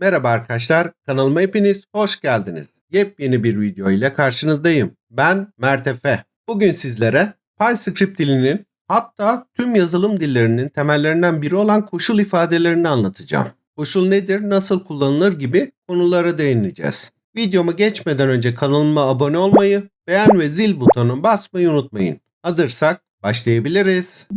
Merhaba arkadaşlar, kanalıma hepiniz hoş geldiniz. Yepyeni bir video ile karşınızdayım. Ben Mert Efe. Bugün sizlere PyScript dilinin hatta tüm yazılım dillerinin temellerinden biri olan koşul ifadelerini anlatacağım. Koşul nedir, nasıl kullanılır gibi konulara değineceğiz. Videomu geçmeden önce kanalıma abone olmayı, beğen ve zil butonuna basmayı unutmayın. Hazırsak başlayabiliriz.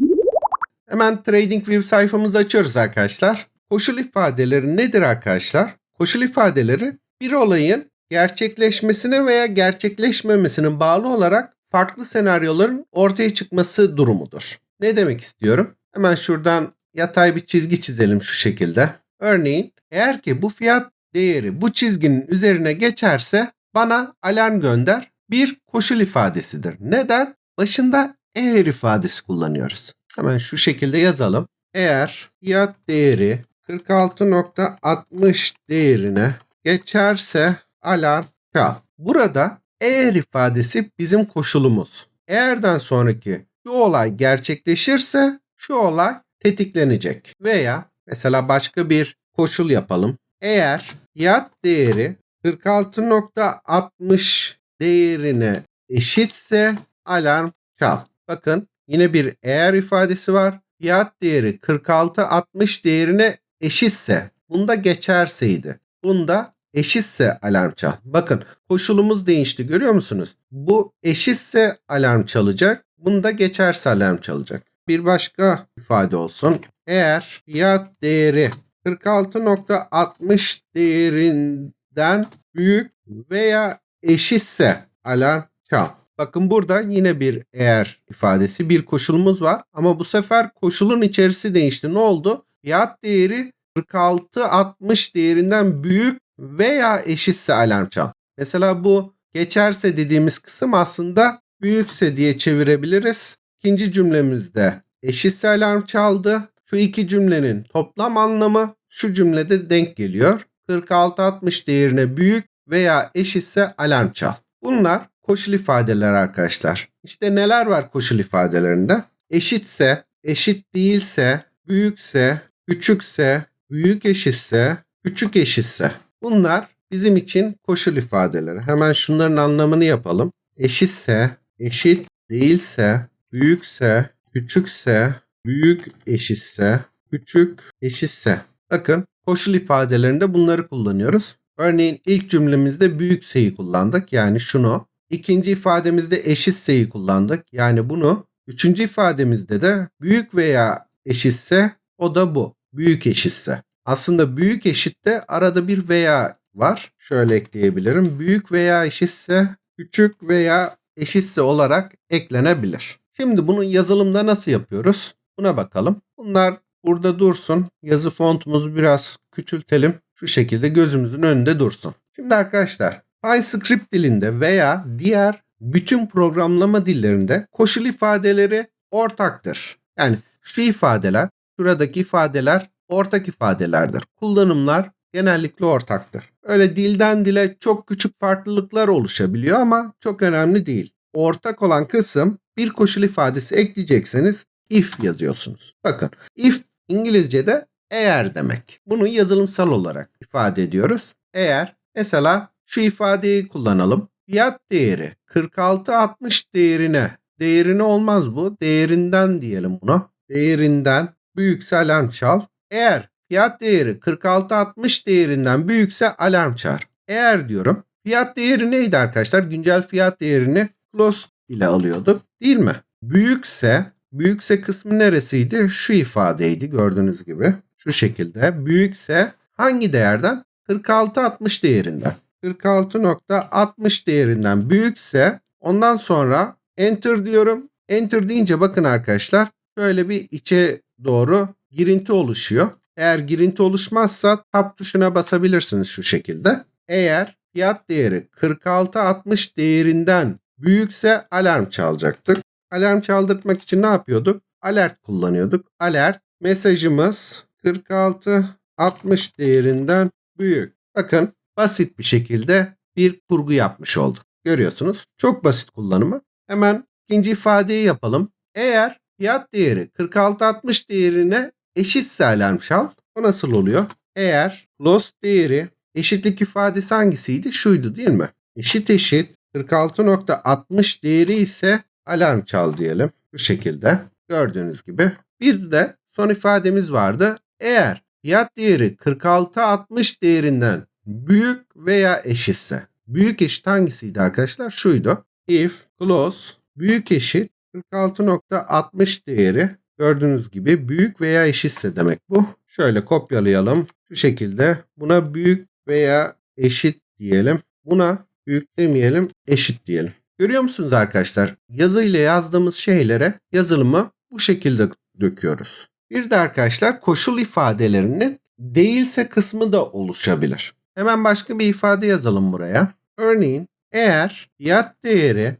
Hemen TradingView sayfamızı açıyoruz arkadaşlar. Koşul ifadeleri nedir arkadaşlar? Koşul ifadeleri bir olayın gerçekleşmesine veya gerçekleşmemesinin bağlı olarak farklı senaryoların ortaya çıkması durumudur. Ne demek istiyorum? Hemen şuradan yatay bir çizgi çizelim şu şekilde. Örneğin eğer ki bu fiyat değeri bu çizginin üzerine geçerse bana alarm gönder bir koşul ifadesidir. Neden? Başında eğer ifadesi kullanıyoruz. Hemen şu şekilde yazalım. Eğer fiyat değeri 46.60 değerine geçerse alarm çal. Burada eğer ifadesi bizim koşulumuz. Eğerden sonraki şu olay gerçekleşirse şu olay tetiklenecek. Veya mesela başka bir koşul yapalım. Eğer fiyat değeri 46.60 değerine eşitse alarm çal. Bakın yine bir eğer ifadesi var. Fiyat değeri 46.60 değerine eşitse bunda geçerseydi. Bunda eşitse alarm çal. Bakın koşulumuz değişti görüyor musunuz? Bu eşitse alarm çalacak. Bunda geçerse alarm çalacak. Bir başka ifade olsun. Eğer fiyat değeri 46.60 değerinden büyük veya eşitse alarm çal. Bakın burada yine bir eğer ifadesi bir koşulumuz var ama bu sefer koşulun içerisi değişti. Ne oldu? Fiyat değeri 46.60 değerinden büyük veya eşitse alarm çal. Mesela bu geçerse dediğimiz kısım aslında büyükse diye çevirebiliriz. İkinci cümlemizde eşitse alarm çaldı. Şu iki cümlenin toplam anlamı şu cümlede denk geliyor. 46.60 değerine büyük veya eşitse alarm çal. Bunlar koşul ifadeler arkadaşlar. İşte neler var koşul ifadelerinde? Eşitse, eşit değilse, büyükse, küçükse, büyük eşitse, küçük eşitse. Bunlar bizim için koşul ifadeleri. Hemen şunların anlamını yapalım. Eşitse, eşit değilse, büyükse, küçükse, büyük eşitse, küçük eşitse. Bakın koşul ifadelerinde bunları kullanıyoruz. Örneğin ilk cümlemizde büyükseyi kullandık. Yani şunu. İkinci ifademizde eşitseyi kullandık. Yani bunu. Üçüncü ifademizde de büyük veya eşitse o da bu. Büyük eşitse. Aslında büyük eşitte arada bir veya var. Şöyle ekleyebilirim. Büyük veya eşitse küçük veya eşitse olarak eklenebilir. Şimdi bunu yazılımda nasıl yapıyoruz? Buna bakalım. Bunlar burada dursun. Yazı fontumuzu biraz küçültelim. Şu şekilde gözümüzün önünde dursun. Şimdi arkadaşlar PyScript dilinde veya diğer bütün programlama dillerinde koşul ifadeleri ortaktır. Yani şu ifadeler, şuradaki ifadeler ortak ifadelerdir. Kullanımlar genellikle ortaktır. Öyle dilden dile çok küçük farklılıklar oluşabiliyor ama çok önemli değil. Ortak olan kısım bir koşul ifadesi ekleyecekseniz if yazıyorsunuz. Bakın if İngilizce'de eğer demek. Bunu yazılımsal olarak ifade ediyoruz. Eğer mesela şu ifadeyi kullanalım. Fiyat değeri 46.60 değerine değerine olmaz bu. Değerinden diyelim buna. Değerinden büyükse alarm çal. Eğer fiyat değeri 46.60 değerinden büyükse alarm çağır. Eğer diyorum fiyat değeri neydi arkadaşlar? Güncel fiyat değerini close ile alıyorduk değil mi? Büyükse büyükse kısmı neresiydi? Şu ifadeydi gördüğünüz gibi. Şu şekilde. Büyükse hangi değerden? 46.60 değerinden. 46.60 değerinden büyükse ondan sonra enter diyorum. Enter deyince bakın arkadaşlar şöyle bir içe doğru girinti oluşuyor. Eğer girinti oluşmazsa tab tuşuna basabilirsiniz şu şekilde. Eğer fiyat değeri 46.60 değerinden büyükse alarm çalacaktık. Alarm çaldırtmak için ne yapıyorduk? Alert kullanıyorduk. Alert mesajımız 46.60 değerinden büyük. Bakın basit bir şekilde bir kurgu yapmış olduk. Görüyorsunuz. Çok basit kullanımı. Hemen ikinci ifadeyi yapalım. Eğer fiyat değeri 46.60 değerine eşitse alarm çal. O nasıl oluyor? eğer close değeri eşitlik ifadesi hangisiydi? Şuydu değil mi? Eşit eşit 46.60 değeri ise alarm çal diyelim. Bu şekilde gördüğünüz gibi. Bir de son ifademiz vardı. Eğer fiyat değeri 46.60 değerinden büyük veya eşitse. Büyük eşit hangisiydi arkadaşlar? Şuydu. If close büyük eşit 46.60 değeri gördüğünüz gibi büyük veya eşitse demek bu. Şöyle kopyalayalım. Şu şekilde buna büyük veya eşit diyelim. Buna büyük demeyelim eşit diyelim. Görüyor musunuz arkadaşlar? Yazı ile yazdığımız şeylere yazılımı bu şekilde döküyoruz. Bir de arkadaşlar koşul ifadelerinin değilse kısmı da oluşabilir. Hemen başka bir ifade yazalım buraya. Örneğin eğer fiyat değeri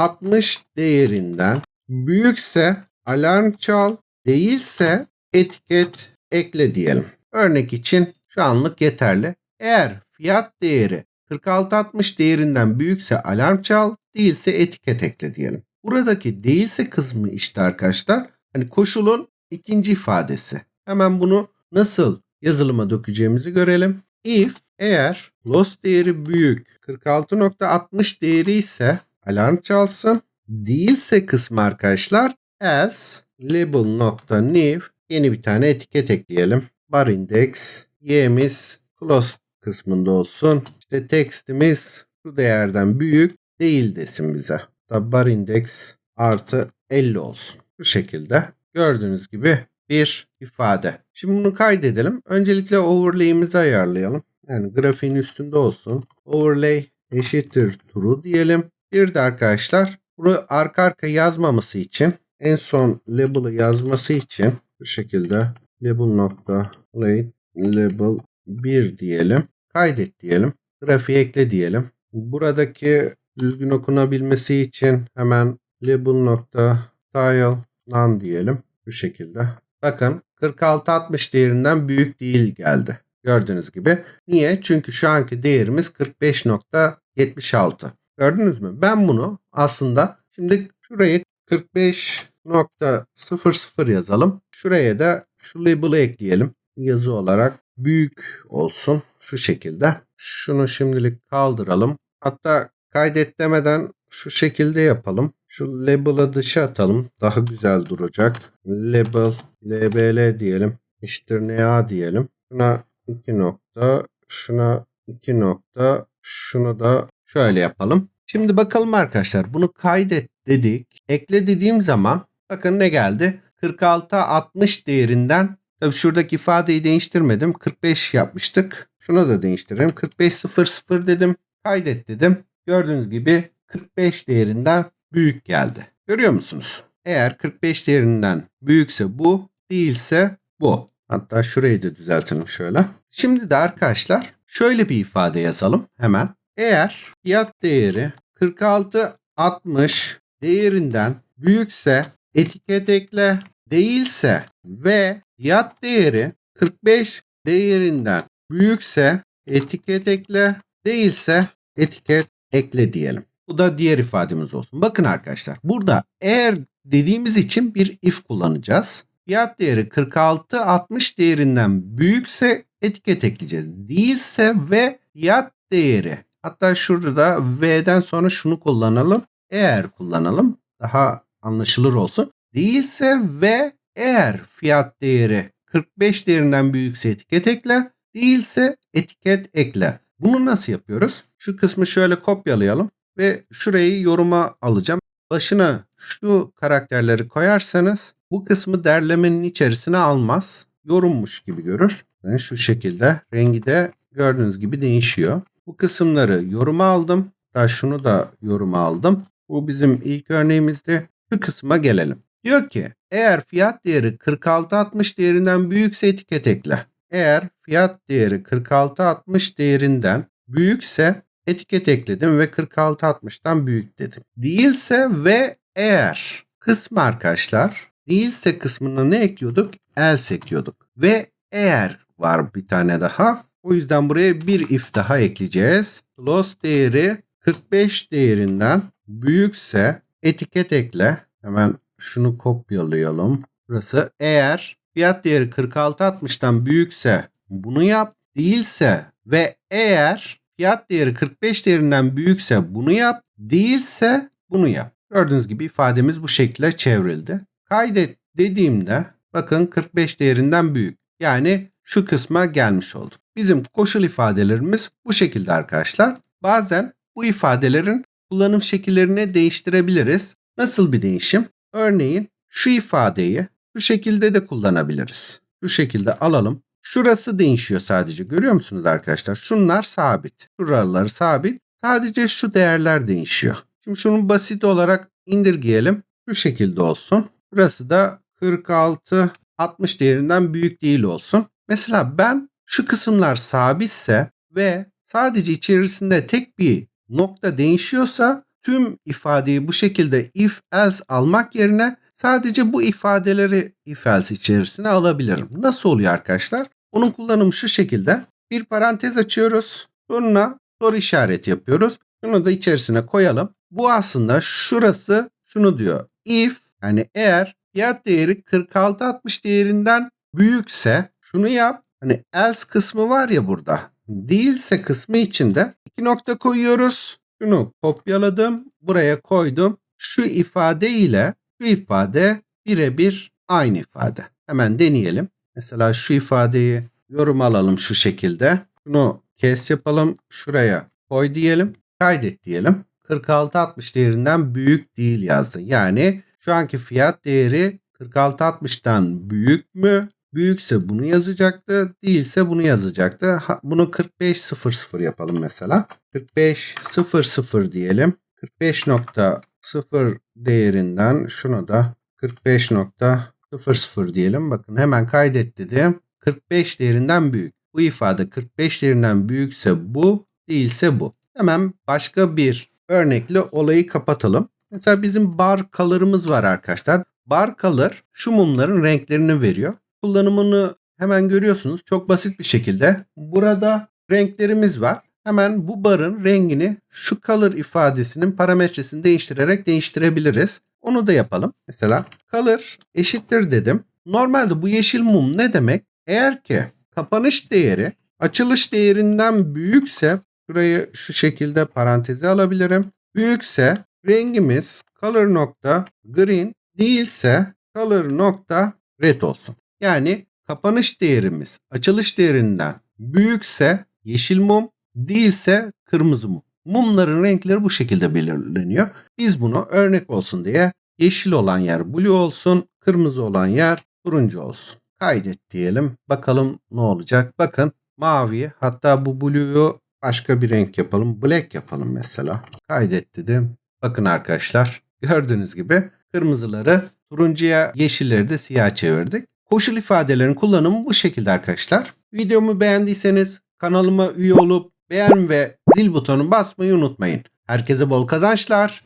46.60 değerinden büyükse alarm çal, değilse etiket ekle diyelim. Örnek için şu anlık yeterli. Eğer fiyat değeri 46.60 değerinden büyükse alarm çal, değilse etiket ekle diyelim. Buradaki değilse kısmı işte arkadaşlar hani koşulun ikinci ifadesi. Hemen bunu nasıl yazılıma dökeceğimizi görelim. If eğer loss değeri büyük 46.60 değeri ise alarm çalsın. Değilse kısmı arkadaşlar as label.new yeni bir tane etiket ekleyelim. Bar index y'miz close kısmında olsun. İşte textimiz şu değerden büyük değil desin bize. Da bar index artı 50 olsun. Bu şekilde gördüğünüz gibi bir ifade. Şimdi bunu kaydedelim. Öncelikle overlay'imizi ayarlayalım. Yani grafiğin üstünde olsun. Overlay eşittir true diyelim. Bir de arkadaşlar bunu arka arka yazmaması için en son label'ı yazması için bu şekilde label nokta late label 1 diyelim. Kaydet diyelim. Grafiği ekle diyelim. Buradaki düzgün okunabilmesi için hemen label nokta style none diyelim. Bu şekilde. Bakın 46-60 değerinden büyük değil geldi. Gördüğünüz gibi. Niye? Çünkü şu anki değerimiz 45.76. Gördünüz mü? Ben bunu aslında şimdi şurayı 45.00 yazalım. Şuraya da şu label'ı ekleyelim. Yazı olarak büyük olsun. Şu şekilde. Şunu şimdilik kaldıralım. Hatta kaydet demeden şu şekilde yapalım. Şu label'ı dışa atalım. Daha güzel duracak. Label, label diyelim. İşte NA diyelim. Şuna 2 nokta, şuna 2 nokta, şunu da şöyle yapalım. Şimdi bakalım arkadaşlar. Bunu kaydet dedik. Ekle dediğim zaman bakın ne geldi? 46-60 değerinden Tabii şuradaki ifadeyi değiştirmedim. 45 yapmıştık. Şunu da değiştirelim. 45.00 dedim. Kaydet dedim. Gördüğünüz gibi 45 değerinden büyük geldi. Görüyor musunuz? Eğer 45 değerinden büyükse bu, değilse bu. Hatta şurayı da düzeltelim şöyle. Şimdi de arkadaşlar şöyle bir ifade yazalım hemen. Eğer fiyat değeri 46.60 değerinden büyükse etiket ekle değilse ve fiyat değeri 45 değerinden büyükse etiket ekle değilse etiket ekle diyelim. Bu da diğer ifademiz olsun. Bakın arkadaşlar burada eğer dediğimiz için bir if kullanacağız. Fiyat değeri 46.60 değerinden büyükse etiket ekleyeceğiz. Değilse ve fiyat değeri hatta şurada V'den sonra şunu kullanalım. Eğer kullanalım daha anlaşılır olsun. Değilse ve eğer fiyat değeri 45 değerinden büyükse etiket ekle. Değilse etiket ekle. Bunu nasıl yapıyoruz? Şu kısmı şöyle kopyalayalım ve şurayı yoruma alacağım. Başına şu karakterleri koyarsanız bu kısmı derlemenin içerisine almaz. Yorummuş gibi görür. Yani şu şekilde rengi de gördüğünüz gibi değişiyor. Bu kısımları yoruma aldım. Daha şunu da yoruma aldım. Bu bizim ilk örneğimizde. Şu kısma gelelim. Diyor ki eğer fiyat değeri 46.60 değerinden büyükse etiket ekle. Eğer fiyat değeri 46.60 değerinden büyükse etiket ekledim ve 46.60'dan büyük dedim. Değilse ve eğer kısmı arkadaşlar değilse kısmına ne ekliyorduk? Else ekliyorduk. Ve eğer var bir tane daha. O yüzden buraya bir if daha ekleyeceğiz. Loss değeri 45 değerinden büyükse etiket ekle. Hemen şunu kopyalayalım. Burası eğer fiyat değeri 46.60'dan büyükse bunu yap. Değilse ve eğer fiyat değeri 45 değerinden büyükse bunu yap. Değilse bunu yap. Gördüğünüz gibi ifademiz bu şekilde çevrildi. Kaydet dediğimde bakın 45 değerinden büyük. Yani şu kısma gelmiş olduk. Bizim koşul ifadelerimiz bu şekilde arkadaşlar. Bazen bu ifadelerin kullanım şekillerini değiştirebiliriz. Nasıl bir değişim? Örneğin şu ifadeyi şu şekilde de kullanabiliriz. Şu şekilde alalım. Şurası değişiyor sadece. Görüyor musunuz arkadaşlar? Şunlar sabit. Şuraları sabit. Sadece şu değerler değişiyor. Şimdi şunu basit olarak indirgeyelim. Şu şekilde olsun. Burası da 46 60 değerinden büyük değil olsun. Mesela ben şu kısımlar sabitse ve sadece içerisinde tek bir nokta değişiyorsa tüm ifadeyi bu şekilde if else almak yerine sadece bu ifadeleri if else içerisine alabilirim. Nasıl oluyor arkadaşlar? Bunun kullanımı şu şekilde. Bir parantez açıyoruz. Sonra soru işareti yapıyoruz. Bunu da içerisine koyalım. Bu aslında şurası şunu diyor. If yani eğer fiyat değeri 46.60 değerinden büyükse şunu yap. Hani else kısmı var ya burada. Değilse kısmı içinde iki nokta koyuyoruz. Şunu kopyaladım. Buraya koydum. Şu ifade ile şu ifade birebir aynı ifade. Hemen deneyelim. Mesela şu ifadeyi yorum alalım şu şekilde. Şunu kes yapalım. Şuraya koy diyelim. Kaydet diyelim. 46.60 değerinden büyük değil yazdı. Yani şu anki fiyat değeri 46.60'dan büyük mü? Büyükse bunu yazacaktı. Değilse bunu yazacaktı. Ha, bunu 45.00 yapalım mesela. 45.00 diyelim. 45.0 değerinden şunu da 45.00 diyelim. Bakın hemen kaydet dedim. 45 değerinden büyük. Bu ifade 45 değerinden büyükse bu, değilse bu. Hemen başka bir örnekle olayı kapatalım. Mesela bizim bar color'ımız var arkadaşlar. Bar color şu mumların renklerini veriyor. Kullanımını hemen görüyorsunuz. Çok basit bir şekilde. Burada renklerimiz var. Hemen bu barın rengini şu color ifadesinin parametresini değiştirerek değiştirebiliriz. Onu da yapalım. Mesela color eşittir dedim. Normalde bu yeşil mum ne demek? Eğer ki kapanış değeri açılış değerinden büyükse Burayı şu şekilde paranteze alabilirim. Büyükse rengimiz color nokta green değilse color nokta red olsun. Yani kapanış değerimiz açılış değerinden büyükse yeşil mum değilse kırmızı mum. Mumların renkleri bu şekilde belirleniyor. Biz bunu örnek olsun diye yeşil olan yer blue olsun, kırmızı olan yer turuncu olsun. Kaydet diyelim. Bakalım ne olacak. Bakın mavi hatta bu blue'yu Başka bir renk yapalım. Black yapalım mesela. Kaydet dedim. Bakın arkadaşlar gördüğünüz gibi kırmızıları turuncuya yeşilleri de siyah çevirdik. Koşul ifadelerin kullanımı bu şekilde arkadaşlar. Videomu beğendiyseniz kanalıma üye olup beğen ve zil butonunu basmayı unutmayın. Herkese bol kazançlar.